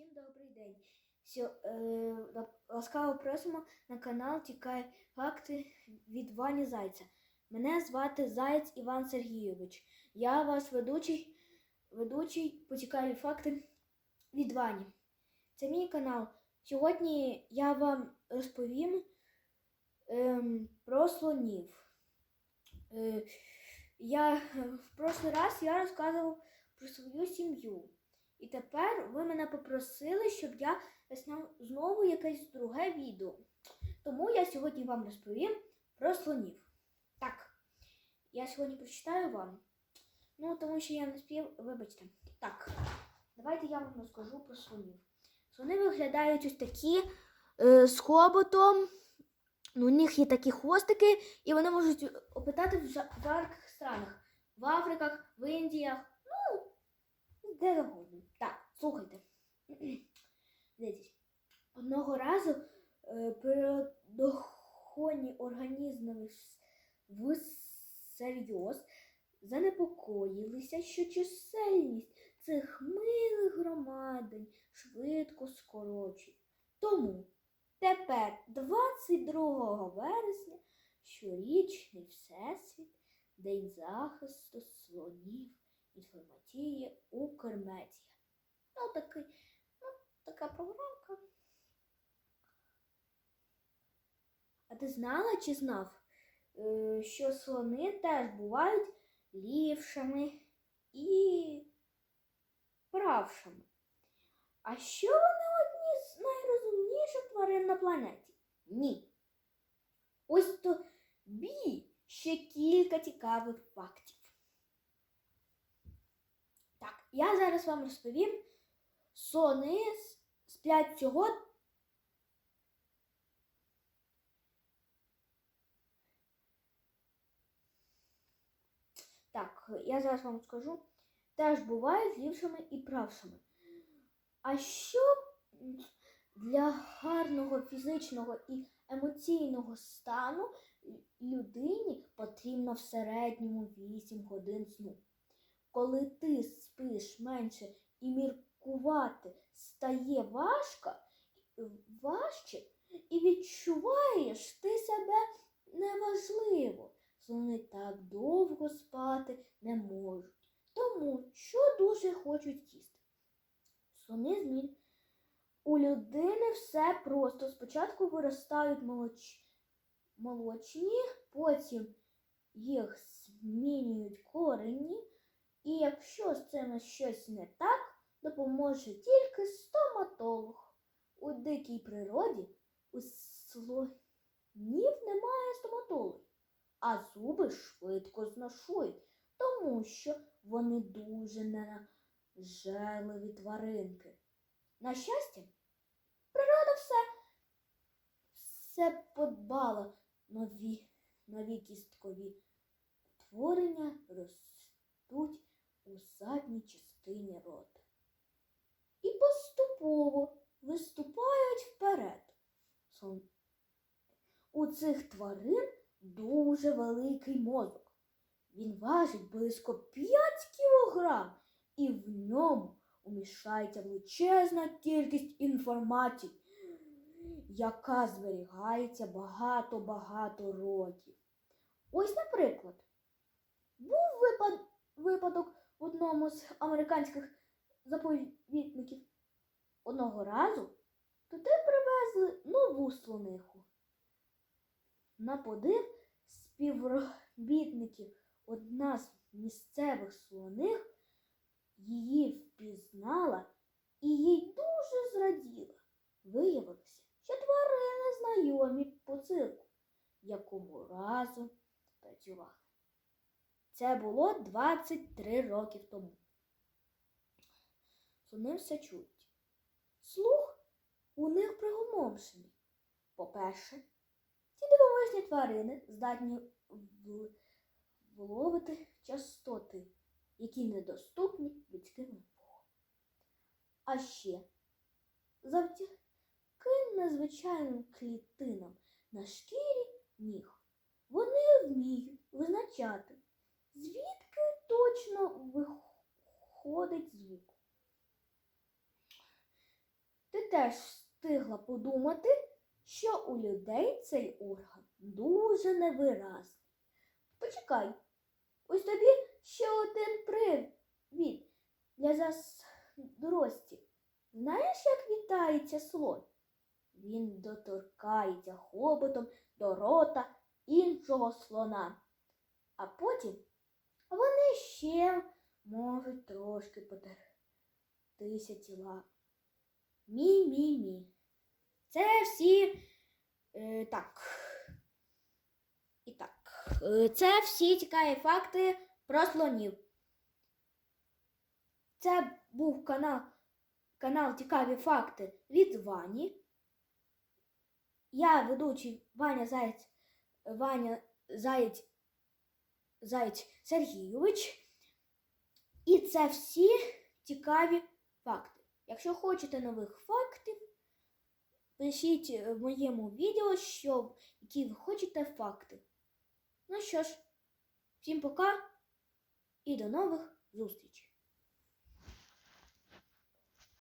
Всім добрий день. Сьо, е, ласкаво просимо на канал Тікай факти від Вані Зайця. Мене звати Заєць Іван Сергійович. Я ваш ведучий, ведучий по цікаві факти від Вані. Це мій канал. Сьогодні я вам розповім ем, про слонів. Е, я е, в прошлий раз я розказував про свою сім'ю. І тепер ви мене попросили, щоб я зняв знову якесь друге відео. Тому я сьогодні вам розповім про слонів. Так, я сьогодні прочитаю вам. Ну, тому що я не спів, вибачте. Так, давайте я вам розкажу про слонів. Слони виглядають ось такі е, з хоботом. Ну, у них є такі хвостики, і вони можуть опитати в жарких странах. В Африках, в Індіях, ну, де завгодно. Слухайте. Дивіться. Одного разу е, природоохоронні організми всерйоз занепокоїлися, що чисельність цих милих громадень швидко скорочує. Тому тепер, 22 вересня, щорічний Всесвіт, День захисту слонів, інформації Укрмедіа. Ну, такий, ну, така програмка. А ти знала чи знав, е, що слони теж бувають лівшами і правшами? А що вони одні з найрозумніших тварин на планеті? Ні. Ось тобі ще кілька цікавих фактів. Так, я зараз вам розповім. Сони сплять цього. Так, я зараз вам скажу. Теж бувають лівшими і правшими. А що для гарного фізичного і емоційного стану людині потрібно в середньому 8 годин сну? Коли ти спиш менше і міркувати стає важко, важче, і відчуваєш ти себе неважливо. Слони так довго спати не можуть, тому що дуже хочуть їсти. Слони змін. У людини все просто. Спочатку виростають молоч... молочні, потім їх змінюють корені, і якщо з цим щось не так, допоможе тільки стоматолог. У дикій природі у слонів немає стоматологів, а зуби швидко зношують, тому що вони дуже ненажерливі тваринки. На щастя, природа все, все подбала нові, нові кісткові утворення ростуть у задній частині рота. І поступово виступають вперед. У цих тварин дуже великий мозок. Він важить близько 5 кілограм, і в ньому уміщається величезна кількість інформації, яка зберігається багато-багато років. Ось, наприклад, був випад- випадок в одному з американських заповідників. Одного разу туди привезли нову слониху. На подив співробітників одна з місцевих слоних її впізнала і їй дуже зраділа. Виявилося, що тварини знайомі по цирку, якому разом працювали. Це було 23 роки тому. Слони все чують. Слух у них приголомшений. По-перше, ці дивовижні тварини здатні вловити частоти, які недоступні людським вухом. А ще завдяки незвичайним клітинам на шкірі ніг вони вміють визначати, звідки точно виходить звук. Теж встигла подумати, що у людей цей орган дуже невиразний. Почекай, ось тобі ще один привід для здрості. Знаєш, як вітається слон? Він доторкається хоботом до рота іншого слона, а потім вони ще можуть трошки потертися тіла. Мі-мі-мі. Це всі е, так. І так. Е, це всі цікаві факти про слонів. Це був канал, канал Цікаві факти від Вані. Я ведучий Ваня Заєць, Ваня Заєць, Заєць Сергійович. І це всі цікаві факти. Якщо хочете нових фактів, пишіть в моєму відео, що, які ви хочете факти. Ну що ж, всім пока і до нових зустрічей!